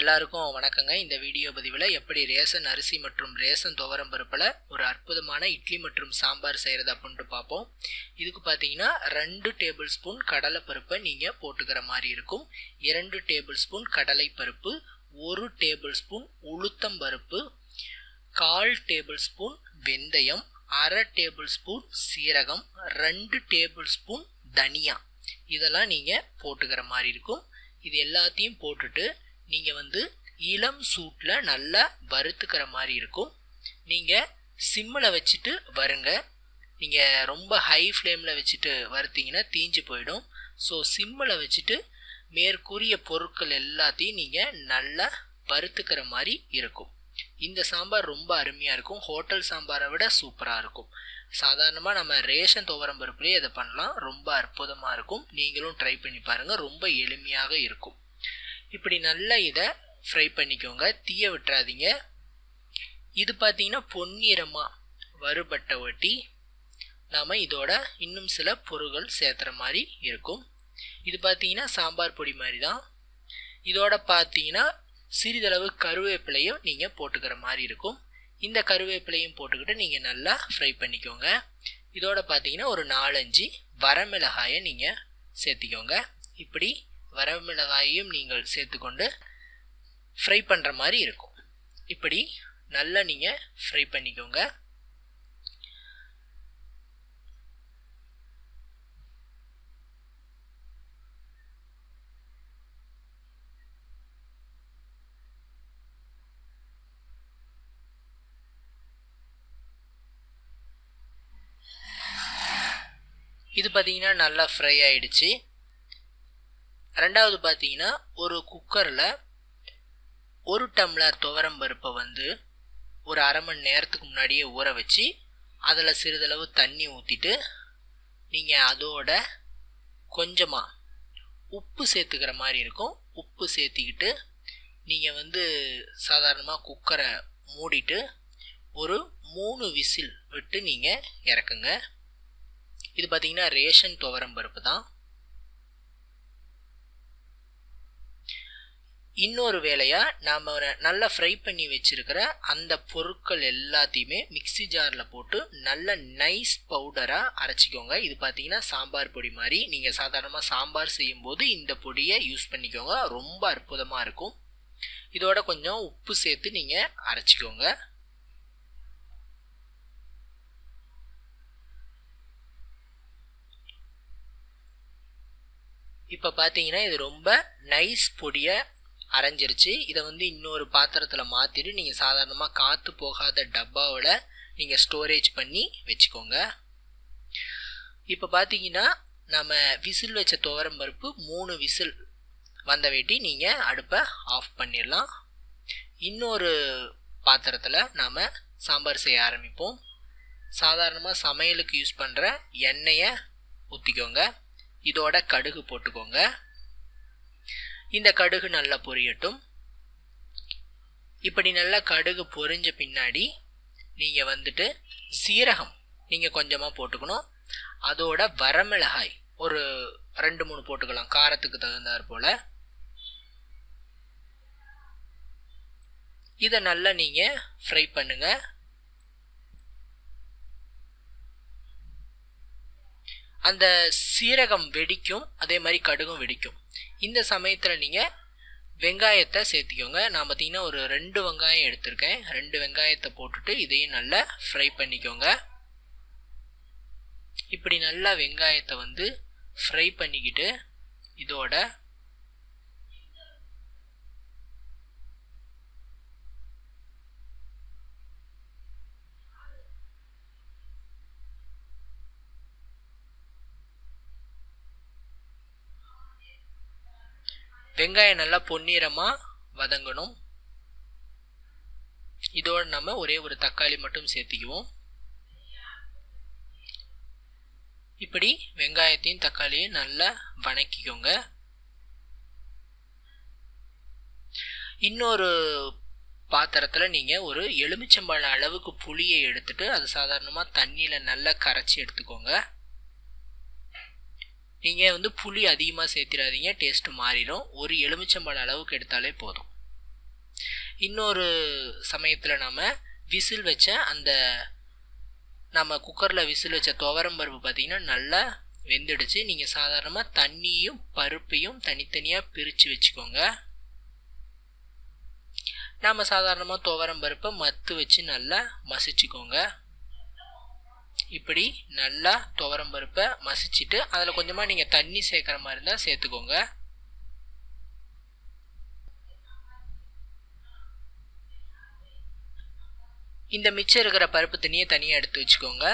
எல்லாருக்கும் வணக்கங்க. இந்த வீடியோ பதிவில் எப்படி ரேசன் அரிசி மற்றும் ரேசன் துவரம் பருப்பில் ஒரு அற்புதமான இட்லி மற்றும் சாம்பார் செய்கிறது அப்படின்ட்டு பார்ப்போம். இதுக்கு பார்த்தீங்கன்னா ரெண்டு டேபிள் ஸ்பூன் கடலை பருப்பை நீங்கள் போட்டுக்கிற மாதிரி இருக்கும். இரண்டு டேபிள் ஸ்பூன் கடலை பருப்பு ஒரு டேபிள் ஸ்பூன் உளுத்தம் பருப்பு கால் டேபிள் ஸ்பூன் வெந்தயம் அரை டேபிள் ஸ்பூன் சீரகம் ரெண்டு டேபிள் ஸ்பூன் தனியா. இதெல்லாம் நீங்கள் போட்டுக்கிற மாதிரி இருக்கும். இது எல்லாத்தையும் போட்டுட்டு நீங்கள் வந்து இளம் சூட்டில் நல்லா வறுத்துக்கிற மாதிரி இருக்கும். நீங்கள் சிம்மில் வச்சுட்டு வருங்க. நீங்கள் ரொம்ப ஹை ஃப்ளேமில் வச்சுட்டு வறுத்தீங்கன்னா தீஞ்சு போயிடும். ஸோ சிம்மில் வச்சுட்டு மேற்கூறிய பொருட்கள் எல்லாத்தையும் நீங்கள் நல்லா வறுத்துக்கிற மாதிரி இருக்கும். இந்த சாம்பார் ரொம்ப அருமையாக இருக்கும். ஹோட்டல் சாம்பாரை விட சூப்பராக இருக்கும். சாதாரணமாக நம்ம ரேஷன் துவரம் பருப்புலேயே இதை பண்ணலாம். ரொம்ப அற்புதமாக இருக்கும். நீங்களும் ட்ரை பண்ணி பாருங்கள் ரொம்ப எளிமையாக இருக்கும். இப்படி நல்லா இதை ஃப்ரை பண்ணிக்கோங்க. தீய விட்டுறாதீங்க. இது பார்த்தீங்கன்னா பொன்னிறமாக வறுபட்ட ஒட்டி நாம் இதோட இன்னும் சில பொருள்கள் சேர்த்துற மாதிரி இருக்கும். இது பார்த்தீங்கன்னா சாம்பார் பொடி மாதிரி தான் இதோட பார்த்தீங்கன்னா சிறிதளவு கருவேப்பிலையும் நீங்கள் போட்டுக்கிற மாதிரி இருக்கும். இந்த கருவேப்பிலையும் போட்டுக்கிட்டு நீங்கள் நல்லா ஃப்ரை பண்ணிக்கோங்க. இதோட பார்த்தீங்கன்னா ஒரு நாலஞ்சு வரமிளகாயை நீங்கள் சேர்த்திக்கோங்க. இப்படி வரமிளகாயையும் நீங்கள் சேர்த்துக்கொண்டு ஃப்ரை பண்ணுற மாதிரி இருக்கும். இப்படி நல்லா நீங்கள் ஃப்ரை பண்ணிக்கோங்க. இது பார்த்தீங்கன்னா நல்லா ஃப்ரை ஆயிடுச்சு. ரெண்டாவது பார்த்தீங்கன்னா ஒரு குக்கரில் ஒரு டம்ளர் துவரம் பருப்பை வந்து ஒரு அரை மணி நேரத்துக்கு முன்னாடியே ஊற வச்சு அதில் சிறிதளவு தண்ணி ஊற்றிட்டு நீங்கள் அதோட கொஞ்சமாக உப்பு சேர்த்துக்கிற மாதிரி இருக்கும். உப்பு சேர்த்திக்கிட்டு நீங்கள் வந்து சாதாரணமாக குக்கரை மூடிட்டு ஒரு மூணு விசில் விட்டு நீங்கள் இறக்குங்க. இது பார்த்திங்கன்னா ரேஷன் துவரம் பருப்பு தான். இன்னொரு வேலையாக நாம் நல்லா ஃப்ரை பண்ணி வச்சுருக்கிற அந்த பொருட்கள் எல்லாத்தையுமே மிக்சி ஜாரில் போட்டு நல்ல நைஸ் பவுடராக அரைச்சிக்கோங்க. இது பார்த்தீங்கன்னா சாம்பார் பொடி மாதிரி. நீங்கள் சாதாரணமாக சாம்பார் செய்யும்போது இந்த பொடியை யூஸ் பண்ணிக்கோங்க. ரொம்ப அற்புதமாக இருக்கும். இதோட கொஞ்சம் உப்பு சேர்த்து நீங்கள் அரைச்சிக்கோங்க. இப்போ பார்த்தீங்கன்னா இது ரொம்ப நைஸ் பொடியை அரைஞ்சிருச்சு. இதை வந்து இன்னொரு பாத்திரத்தில் மாற்றிட்டு நீங்கள் சாதாரணமாக காற்று போகாத டப்பாவில் நீங்கள் ஸ்டோரேஜ் பண்ணி வச்சுக்கோங்க. இப்போ பார்த்தீங்கன்னா நம்ம விசில் வச்ச துவரம் பருப்பு மூணு விசில் வந்த வேட்டி நீங்கள் அடுப்பை ஆஃப் பண்ணிடலாம். இன்னொரு பாத்திரத்தில் நாம் சாம்பார் செய்ய ஆரம்பிப்போம். சாதாரணமாக சமையலுக்கு யூஸ் பண்ணுற எண்ணெயை ஊற்றிக்கோங்க இதோட கடுகு போட்டுக்கோங்க. இந்த கடுகு நல்லா பொரியட்டும். இப்படி நல்லா கடுகு பொரிஞ்ச பின்னாடி நீங்கள் வந்துட்டு சீரகம் நீங்கள் கொஞ்சமாக போட்டுக்கணும். அதோட வரமிளகாய் ஒரு ரெண்டு மூணு போட்டுக்கலாம் காரத்துக்கு தகுந்தாற் போல். இதை நல்லா நீங்கள் ஃப்ரை பண்ணுங்கள் அந்த சீரகம் வெடிக்கும் அதே மாதிரி கடுகும் வெடிக்கும். இந்த சமயத்தில் நீங்கள் வெங்காயத்தை சேர்த்திக்கோங்க. நான் பார்த்தீங்கன்னா ஒரு ரெண்டு வெங்காயம் எடுத்திருக்கேன். ரெண்டு வெங்காயத்தை போட்டுட்டு இதையும் நல்லா ஃப்ரை பண்ணிக்கோங்க. இப்படி நல்லா வெங்காயத்தை வந்து ஃப்ரை பண்ணிக்கிட்டு இதோட வெங்காயம் நல்லா பொன்னிறமாக வதங்கணும். இதோடு நம்ம ஒரே ஒரு தக்காளி மட்டும் சேர்த்திக்குவோம். இப்படி வெங்காயத்தையும் தக்காளியும் நல்லா வணக்கிக்கோங்க. இன்னொரு பாத்திரத்தில் நீங்கள் ஒரு எலுமிச்சம்பழம் அளவுக்கு புளியை எடுத்துட்டு அது சாதாரணமாக தண்ணியில் நல்லா கரைச்சி எடுத்துக்கோங்க. நீங்கள் வந்து புளி அதிகமாக சேர்த்திடாதீங்க டேஸ்ட்டு மாறிடும். ஒரு எலுமிச்சம்பழம் அளவுக்கு எடுத்தாலே போதும். இன்னொரு சமயத்தில் நாம் விசில் வச்ச அந்த நம்ம குக்கரில் விசில் வச்ச துவரம் பருப்பு பார்த்திங்கன்னா நல்லா வெந்துடுச்சு. நீங்கள் சாதாரணமாக தண்ணியும் பருப்பையும் தனித்தனியாக பிரித்து வச்சுக்கோங்க. நாம் சாதாரணமாக துவரம் பருப்பை மத்து வச்சு நல்லா மசிச்சுக்கோங்க. இப்படி நல்லா துவரம் பருப்பை மசிச்சுட்டு அதில் கொஞ்சமாக நீங்கள் தண்ணி சேர்க்குற மாதிரி இருந்தால் சேர்த்துக்கோங்க. இந்த மிச்சம் இருக்கிற பருப்பு தண்ணியை தனியாக எடுத்து வச்சுக்கோங்க.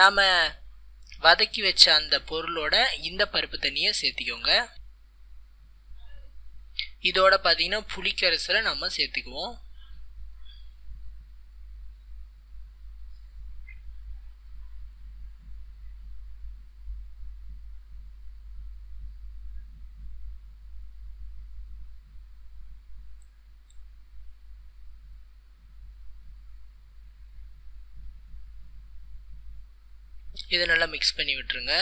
நாம் வதக்கி வச்ச அந்த பொருளோட இந்த பருப்பு தண்ணியை சேர்த்திக்கோங்க. இதோட பார்த்தீங்கன்னா புளிக்கரசலை நம்ம சேர்த்துக்குவோம். இதை நல்லா மிக்ஸ் பண்ணி விட்டுருங்க.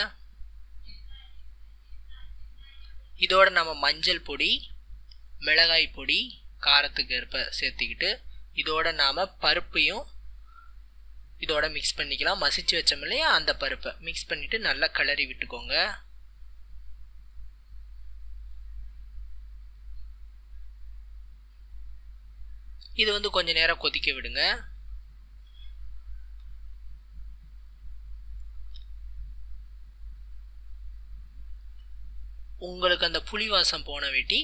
இதோட நம்ம மஞ்சள் பொடி மிளகாய் பொடி காரத்துக்கு ஏற்ப சேர்த்துக்கிட்டு இதோட நாம் பருப்பையும் இதோட மிக்ஸ் பண்ணிக்கலாம். மசிச்சு வச்சோம் இல்லையா அந்த பருப்பை மிக்ஸ் பண்ணிவிட்டு நல்லா கிளறி விட்டுக்கோங்க. இது வந்து கொஞ்சம் நேரம் கொதிக்க விடுங்க. உங்களுக்கு அந்த புளிவாசம் போன வெட்டி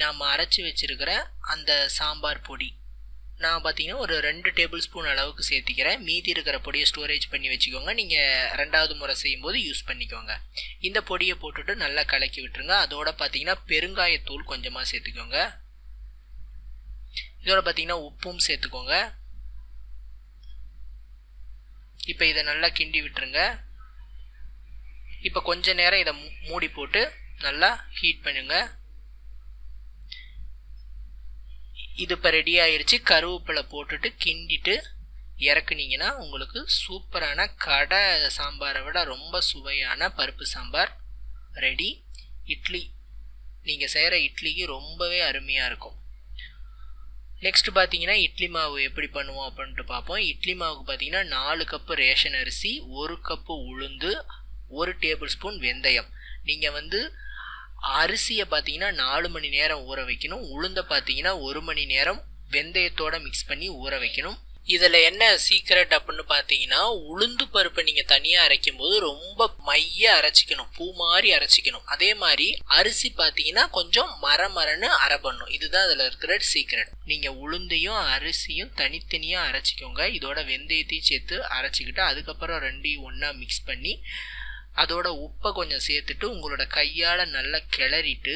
நாம் அரைச்சி வச்சுருக்கிற அந்த சாம்பார் பொடி. நான் பார்த்தீங்கன்னா ஒரு ரெண்டு டேபிள் ஸ்பூன் அளவுக்கு சேர்த்திக்கிறேன். மீதி இருக்கிற பொடியை ஸ்டோரேஜ் பண்ணி வச்சுக்கோங்க. நீங்கள் ரெண்டாவது முறை செய்யும்போது யூஸ் பண்ணிக்கோங்க. இந்த பொடியை போட்டுட்டு நல்லா கலக்கி விட்டுருங்க. அதோட பார்த்தீங்கன்னா பெருங்காயத்தூள் கொஞ்சமாக சேர்த்துக்கோங்க. இதோட பார்த்தீங்கன்னா உப்பும் சேர்த்துக்கோங்க. இப்போ இதை நல்லா கிண்டி விட்டுருங்க. இப்போ கொஞ்ச நேரம் இதை மூடி போட்டு நல்லா ஹீட் பண்ணுங்க. இது இப்போ ரெடி ஆயிடுச்சு கருவேப்பிலை போட்டுட்டு கிண்டிட்டு இறக்குனீங்கன்னா உங்களுக்கு சூப்பரான கடை சாம்பாரை விட ரொம்ப சுவையான பருப்பு சாம்பார் ரெடி இட்லி நீங்கள் செய்கிற இட்லிக்கு ரொம்பவே அருமையாக இருக்கும். நெக்ஸ்ட் பார்த்தீங்கன்னா இட்லி மாவு எப்படி பண்ணுவோம் அப்படின்ட்டு பார்ப்போம். இட்லி மாவுக்கு பார்த்தீங்கன்னா நாலு கப்பு ரேஷன் அரிசி ஒரு கப்பு உளுந்து ஒரு டேபிள் ஸ்பூன் வெந்தயம். நீங்கள் வந்து அரிசியை பார்த்தீங்கன்னா நாலு மணி நேரம் ஊற வைக்கணும். உளுந்தை பார்த்தீங்கன்னா ஒரு மணி நேரம் வெந்தயத்தோட மிக்ஸ் பண்ணி ஊற வைக்கணும். இதில் என்ன சீக்ரெட் அப்படின்னு பார்த்தீங்கன்னா உளுந்து பருப்பை நீங்கள் தனியாக அரைக்கும் போது ரொம்ப மைய அரைச்சிக்கணும். பூ மாதிரி அரைச்சிக்கணும். அதே மாதிரி அரிசி பார்த்தீங்கன்னா கொஞ்சம் மர மரன்னு அரை பண்ணும் இதுதான் அதில் இருக்கிற சீக்ரெட் நீங்கள் உளுந்தையும் அரிசியும் தனித்தனியாக அரைச்சிக்கோங்க. இதோட வெந்தயத்தையும் சேர்த்து அரைச்சிக்கிட்டு அதுக்கப்புறம் ரெண்டையும் ஒன்றா மிக்ஸ் பண்ணி அதோட உப்பை கொஞ்சம் சேர்த்துட்டு உங்களோட கையால் நல்லா கிளறிட்டு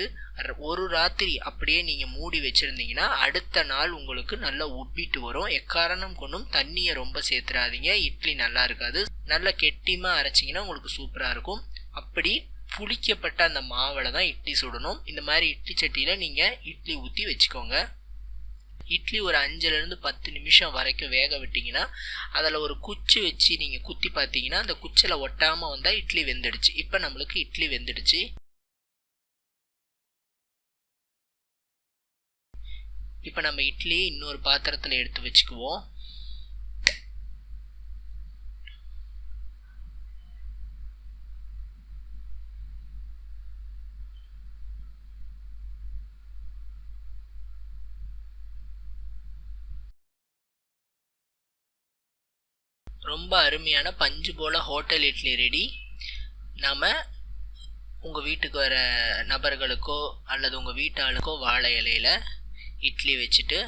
ஒரு ராத்திரி அப்படியே நீங்கள் மூடி வச்சுருந்தீங்கன்னா அடுத்த நாள் உங்களுக்கு நல்லா உப்பிட்டு வரும். எக்காரணம் கொண்டும் தண்ணியை ரொம்ப சேர்த்துறாதீங்க. இட்லி நல்லா இருக்காது. நல்லா கெட்டிமாக அரைச்சிங்கன்னா உங்களுக்கு சூப்பராக இருக்கும். அப்படி புளிக்கப்பட்ட அந்த மாவில் தான் இட்லி சுடணும். இந்த மாதிரி இட்லி சட்டியில் நீங்கள் இட்லி ஊற்றி வச்சுக்கோங்க. இட்லி ஒரு அஞ்சுலேருந்து பத்து நிமிஷம் வரைக்கும் வேக விட்டிங்கன்னா அதில் ஒரு குச்சி வச்சு நீங்கள் குத்தி பார்த்தீங்கன்னா அந்த குச்சியில் ஒட்டாமல் வந்தால் இட்லி வெந்துடுச்சு. இப்போ நம்மளுக்கு இட்லி வெந்துடுச்சு. இப்போ நம்ம இட்லி இன்னொரு பாத்திரத்தில் எடுத்து வச்சுக்குவோம். ரொம்ப அருமையான பஞ்சு போல் ஹோட்டல் இட்லி ரெடி. நாம் உங்கள் வீட்டுக்கு வர நபர்களுக்கோ அல்லது உங்கள் வீட்டாளுக்கோ வாழை இலையில் இட்லி வச்சுட்டு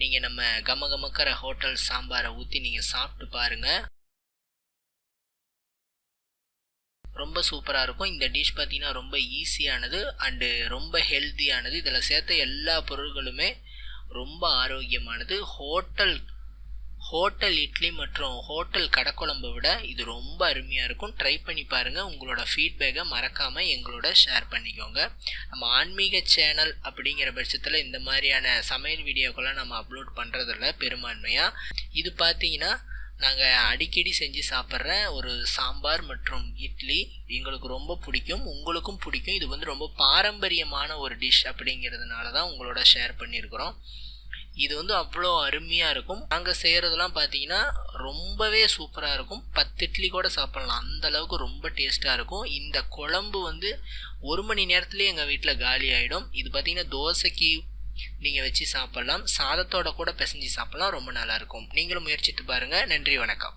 நீங்கள் நம்ம கம கமக்கிற ஹோட்டல் சாம்பாரை ஊற்றி நீங்கள் சாப்பிட்டு பாருங்கள் ரொம்ப சூப்பராக இருக்கும். இந்த டிஷ் பார்த்தீங்கன்னா ரொம்ப ஈஸியானது அண்டு ரொம்ப ஹெல்த்தியானது. இதில் சேர்த்த எல்லா பொருள்களுமே ரொம்ப ஆரோக்கியமானது. ஹோட்டல் ஹோட்டல் இட்லி மற்றும் ஹோட்டல் கடைக்குழம்பை விட இது ரொம்ப அருமையாக இருக்கும். ட்ரை பண்ணி பாருங்கள் உங்களோட ஃபீட்பேக்கை மறக்காமல் எங்களோட ஷேர் பண்ணிக்கோங்க. நம்ம ஆன்மீக சேனல் அப்படிங்கிற பட்சத்தில் இந்த மாதிரியான சமையல் வீடியோக்கெல்லாம் நம்ம அப்லோட் பண்ணுறதில்ல பெரும்பான்மையாக இது பார்த்தீங்கன்னா நாங்கள் அடிக்கடி செஞ்சு சாப்பிட்ற ஒரு சாம்பார் மற்றும் இட்லி எங்களுக்கு ரொம்ப பிடிக்கும். உங்களுக்கும் பிடிக்கும். இது வந்து ரொம்ப பாரம்பரியமான ஒரு டிஷ் அப்படிங்கிறதுனால தான் உங்களோட ஷேர் பண்ணியிருக்கிறோம். இது வந்து அவ்வளோ அருமையாக இருக்கும். நாங்கள் செய்கிறதெல்லாம் பார்த்தீங்கன்னா ரொம்பவே சூப்பராக இருக்கும். பத்து இட்லி கூட சாப்பிட்லாம். அந்த அளவுக்கு ரொம்ப டேஸ்ட்டாக இருக்கும். இந்த குழம்பு வந்து ஒரு மணி நேரத்துலேயே எங்கள் வீட்டில் காலி ஆகிடும் இது பார்த்தீங்கன்னா தோசைக்கு நீங்கள் வச்சு சாப்பிட்லாம். சாதத்தோட கூட பிசைஞ்சு சாப்பிட்லாம். ரொம்ப நல்லாயிருக்கும் நீங்களும் முயற்சித்து பாருங்கள் நன்றி வணக்கம்.